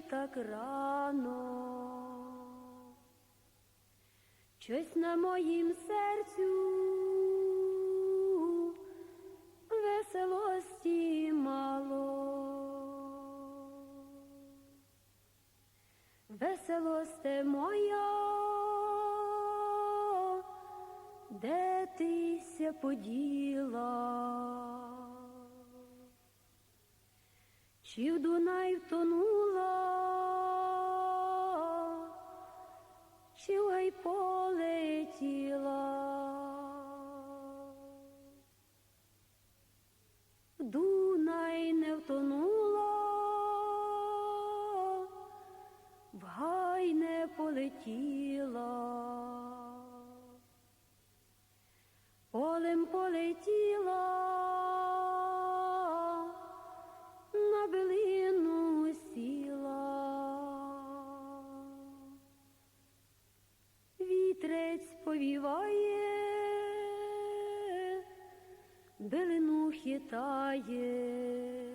так рано. Щось на моїм серцю веселості мало. Веселосте моя, де тися поділа? Чи в Дунай втонула, чи гай полетіла? В Дунай не втонула, в гай не полетіла. Полем полетіла, повіває, билину хитає.